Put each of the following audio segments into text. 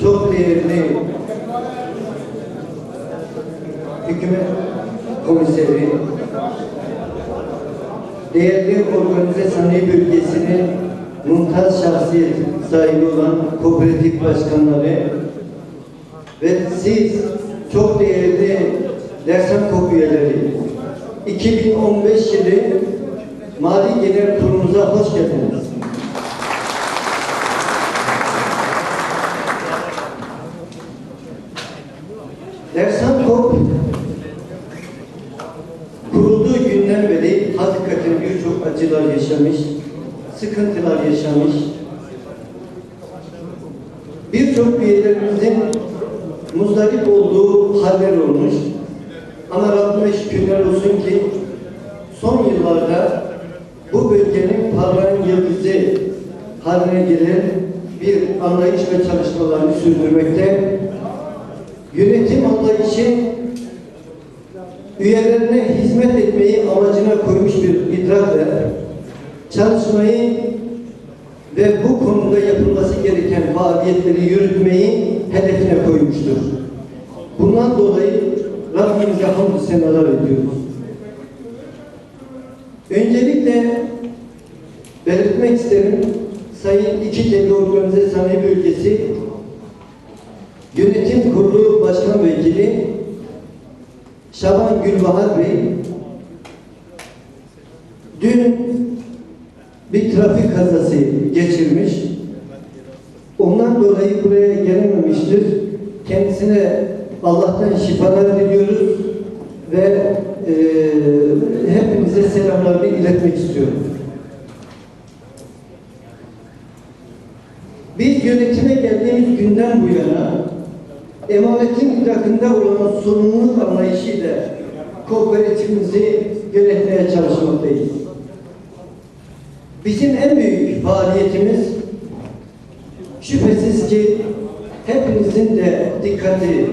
Çok değerli hükümet komiseri, değerli organize sanayi bölgesinin mumtaz şahsiyet sahibi olan kooperatif başkanları ve siz çok değerli Dersan Kop üyeleri 2015 yılı Mali Genel Kurulu'muza hoş geldiniz. Dersan Kop kurulduğu günden beri hakikaten birçok acılar yaşamış, sıkıntılar yaşamış. Birçok üyelerimizin muzdarip olduğu haller olmuş. Ama Rabbime şükürler olsun ki son yıllarda parlayan yıldızı haline gelen bir anlayış ve çalışmalarını sürdürmekte. Yönetim anlayışı üyelerine hizmet etmeyi amacına koymuş bir idrakla çalışmayı ve bu konuda yapılması gereken faaliyetleri yürütmeyi hedefine koymuştur. Bundan dolayı Rabbimize hamdü senalar ediyoruz. Öncelikle belirtmek isterim Sayın Telli Organize Sanayi Bölgesi Yönetim Kurulu Başkan Vekili Şaban Gülbahar Bey dün bir trafik kazası geçirmiş. Ondan dolayı buraya gelememiştir. Kendisine Allah'tan şifalar diliyoruz ve e, hepinize selamlarımı iletmek istiyorum. Biz yönetime geldiğimiz günden bu yana emanetin idrakında olan sorumluluk anlayışıyla kooperatifimizi yönetmeye çalışmaktayız. Bizim en büyük faaliyetimiz şüphesiz ki hepinizin de dikkati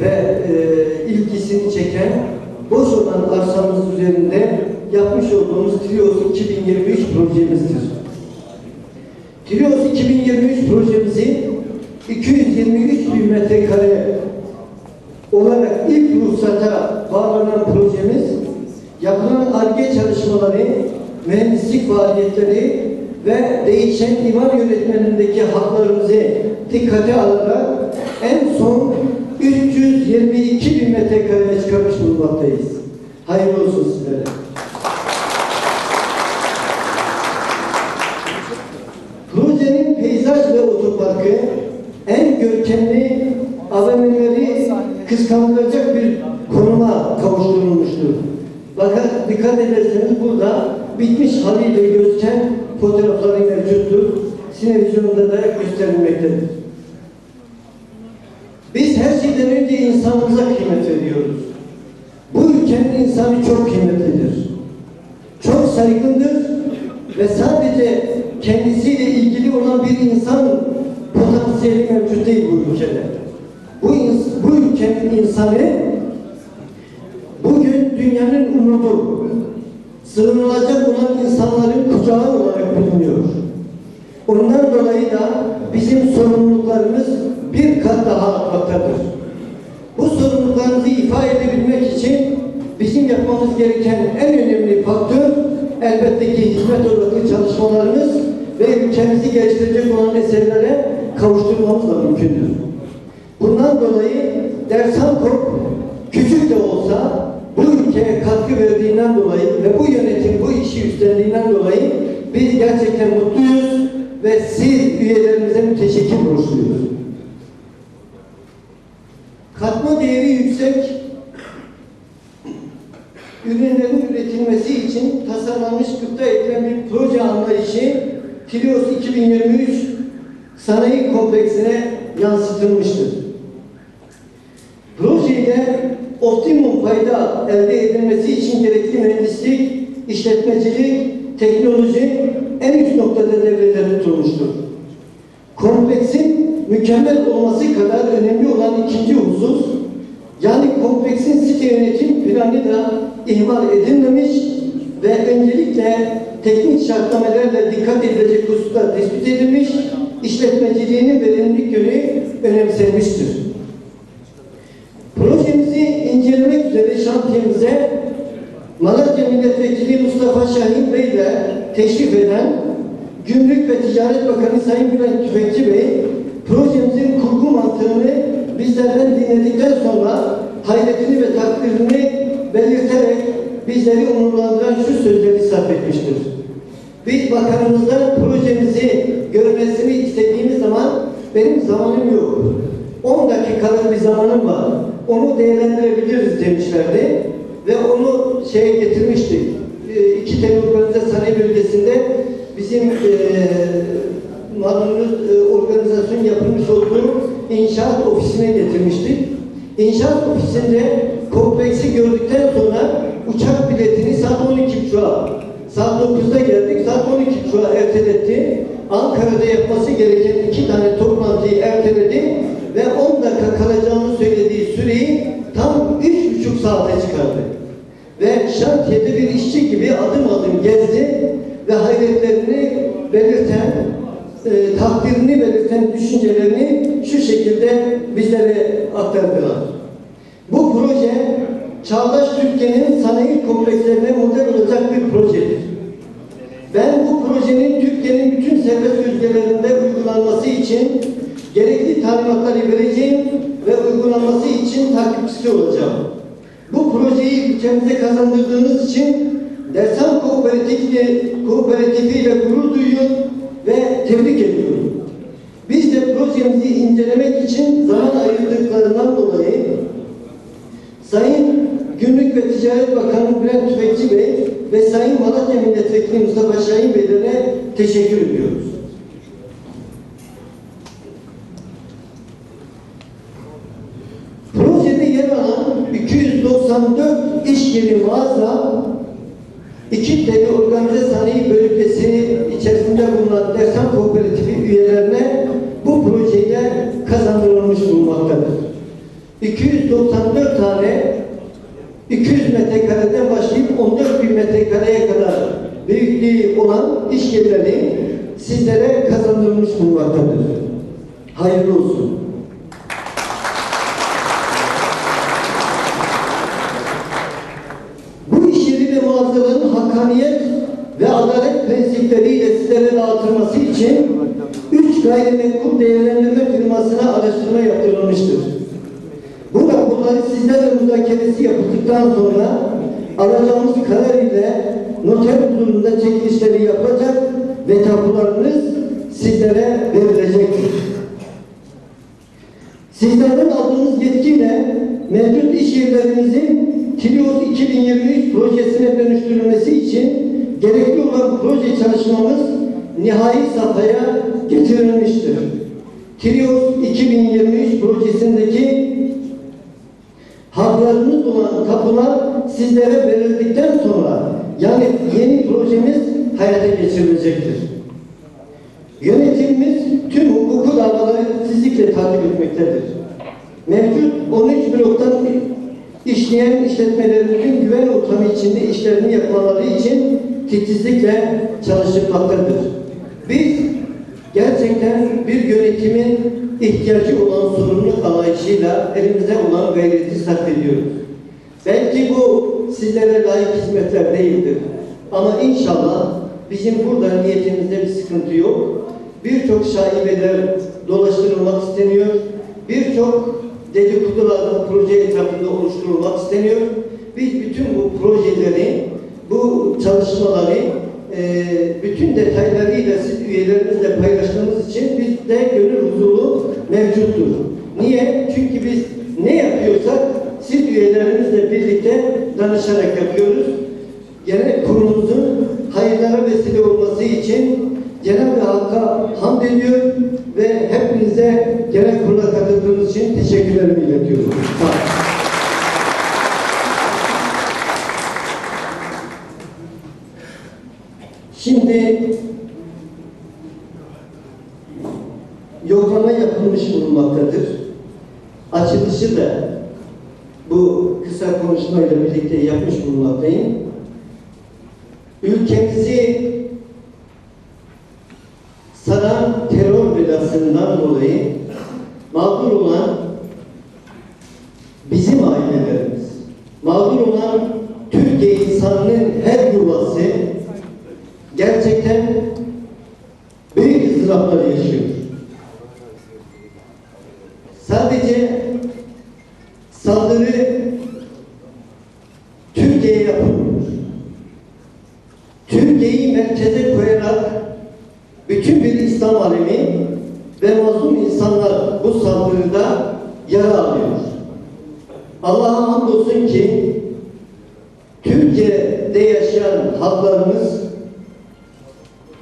ve e, ilgisini çeken boş olan arsamız üzerinde yapmış olduğumuz Trios 2023 projemizdir. Trios 2023 projemizi 223 bin metrekare olarak ilk ruhsata bağlanan projemiz yapılan ARGE çalışmaları, mühendislik faaliyetleri ve değişen divan yönetmenindeki haklarımızı dikkate alarak en son 322 bin metrekareye çıkarmış bulunmaktayız. Hayırlı olsun sizlere. Projenin peyzaj ve otoparkı en görkemli AVM'leri kıskandıracak bir konuma kavuşturulmuştur. Fakat dikkat ederseniz burada bitmiş haliyle gözüken fotoğrafları mevcuttur. Sinevizyonda da gösterilmektedir. Biz her şeyden önce insanımıza kıymet veriyoruz. Bu ülkenin insanı çok kıymetlidir. Çok saygındır ve sadece kendisiyle ilgili olan bir insan potansiyeli mevcut değil bu ülkede. Bu, ins bu ülkenin insanı bugün dünyanın umudu, sığınılacak olan insanların kucağı olarak biliniyor. Ondan dolayı da bizim sorumluluklarımız bir kat daha artmaktadır. Bu sorumluluklarımızı ifade edebilmek için bizim yapmamız gereken en önemli faktör elbette ki hizmet odaklı çalışmalarımız ve ülkemizi geliştirecek olan meselelere kavuşturmamız da mümkündür. Bundan dolayı Dersankop küçük de olsa bu ülkeye katkı verdiğinden dolayı ve bu yönetim bu işi üstlendiğinden dolayı biz gerçekten mutluyuz ve siz üyelerimize müteşekkir borçluyuz. Katma değeri yüksek ürünlerin üretilmesi için tasarlanmış gıpta edilen bir proje anlayışı Trios 2023 sanayi kompleksine yansıtılmıştır. Projede optimum fayda elde edilmesi için gerekli mühendislik, işletmecilik, teknoloji en üst noktada devrede tutulmuştur. Kompleksin mükemmel olması kadar önemli olan ikinci husus, yani kompleksin site yönetim planı da ihmal edilmemiş ve öncelikle teknik şartnamelerle dikkat edilecek hususlar tespit edilmiş, işletmeciliğinin verimlilik yönü önemsenmiştir. İncelemek üzere şantiyemize Malatya Milletvekili Mustafa Şahin Bey ile teşrif eden Gümrük ve Ticaret Bakanı Sayın Bülent Tüfekçi Bey projemizin kurgu mantığını bizlerden dinledikten sonra hayretini ve takdirini belirterek bizleri onurlandıran şu sözleri sarf etmiştir. Biz bakanımızdan projemizi görmesini istediğimiz zaman benim zamanım yok. 10 dakikalık bir zamanım var. Onu değerlendirebiliriz demişlerdi. Ve onu şeye getirmiştik. E, iki organize sanayi bölgesinde bizim e, malumunuz e, organizasyon yapılmış olduğu inşaat ofisine getirmiştik. İnşaat ofisinde kompleksi gördükten sonra uçak biletini saat 12.30'a saat 9'da geldik, saat 12.30'a erteletti. Ankara'da yapması gereken iki tane toplantıyı erteledi ve 10 dakika kalacağını söylediği süreyi tam 3,5 saate çıkardı. Ve şantiyede bir işçi gibi adım adım gezdi ve hayretlerini belirten, e, takdirini belirten düşüncelerini şu şekilde bizlere aktardılar. Bu proje çağdaş Türkiye'nin sanayi komplekslerine model olacak bir projedir. Ben bu projenin Türkiye'nin bütün serbest bölgelerinde uygulanması için gerekli talimatları vereceğim ve uygulanması için takipçisi olacağım. Bu projeyi ülkemize kazandırdığınız için Dersan Kooperatifi, Kooperatifi ile gurur duyuyor ve tebrik ediyorum. Biz de projemizi incelemek için zaman ayırdıklarından dolayı Sayın Gümrük ve Ticaret Bakanı Bülent Tüfekçi Bey ve Sayın Malatya Milletvekili Mustafa Şahin Beylerine teşekkür ediyoruz. 294 iş yeri mağaza, iki tane organize sanayi bölgesi içerisinde bulunan Dersan Kooperatifi üyelerine bu projede kazandırılmış bulunmaktadır. 294 tane 200 metrekareden başlayıp 14 bin metrekareye kadar büyüklüğü olan iş yerleri sizlere kazandırılmış bulunmaktadır. Hayırlı olsun. Bu iş yeri ve mağazaların hakkaniyet ve adalet prensipleriyle sizlere dağıtılması için üç gayrimenkul değerlendirme firmasına araştırma yaptırılmıştır. Bu raporları sizlerle müzakeresi yapıldıktan sonra alacağımız karar ile noter huzurunda çekilişleri yapacak ve tapularınız sizlere verilecektir. Sizlerden aldığımız yetkiyle mevcut iş yerlerimizin Tilios 2023 projesine dönüştürülmesi için gerekli olan proje çalışmamız nihai safhaya getirilmiştir. Tilios 2023 projesindeki haklarınız olan tapular sizlere verildikten sonra yani yeni projemiz hayata geçirilecektir. Yönetimimiz tüm hukuku davaları titizlikle takip etmektedir. Mevcut 13 bloktan işleyen işletmelerimizin güven ortamı içinde işlerini yapmaları için titizlikle çalışılmaktadır. Biz gerçekten bir yönetimin ihtiyacı olan sorumluluk anlayışıyla elimize olan gayreti sarf ediyoruz. Belki bu sizlere layık hizmetler değildir. Ama inşallah bizim burada niyetimizde bir sıkıntı yok. Birçok şaibeler dolaştırılmak isteniyor. Birçok dedikodular proje etrafında oluşturulmak isteniyor. Biz bütün bu projeleri, bu çalışmaları e, bütün detaylarıyla siz üyelerimizle paylaştığımız için bizde gönül huzuru mevcuttur. Niye? Çünkü biz ne yapıyorsak siz üyelerimizle birlikte danışarak yapıyoruz. Genel kurulumuzun hayırlara vesile olması için Cenab-ı Hakk'a hamd ediyor ve hepinize genel kurula katıldığınız için teşekkürlerimi iletiyorum. Sağ olun. Şimdi yoklama yapılmış bulunmaktadır. Açılışı da bu kısa konuşmayla birlikte yapmış bulunmaktayım. ülkemizi saran terör belasından dolayı mağdur olan bizim ailelerimiz, mağdur olan Türkiye insanının her yuvası gerçekten büyük ızdıraplar yaşıyor. Sadece saldırı Türkiye'ye yapılmıyor. Türkiye'yi merkeze koyarak bütün bir İslam alemi ve mazlum insanlar bu saldırıda yara alıyor. Allah'a hamdolsun ki Türkiye'de yaşayan halklarımız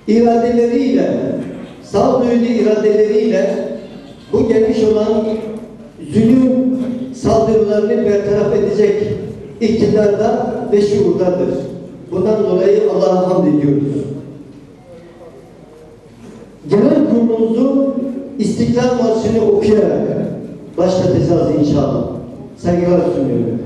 iradeleriyle, sağduyulu iradeleriyle bu gelmiş olan zulüm saldırılarını bertaraf edecek iktidarda ve şuurdadır. Bundan dolayı Allah'a hamd ediyoruz. Genel kurulumuzu İstiklal Marşı'nı okuyarak başlatacağız inşallah. Saygılar sunuyorum.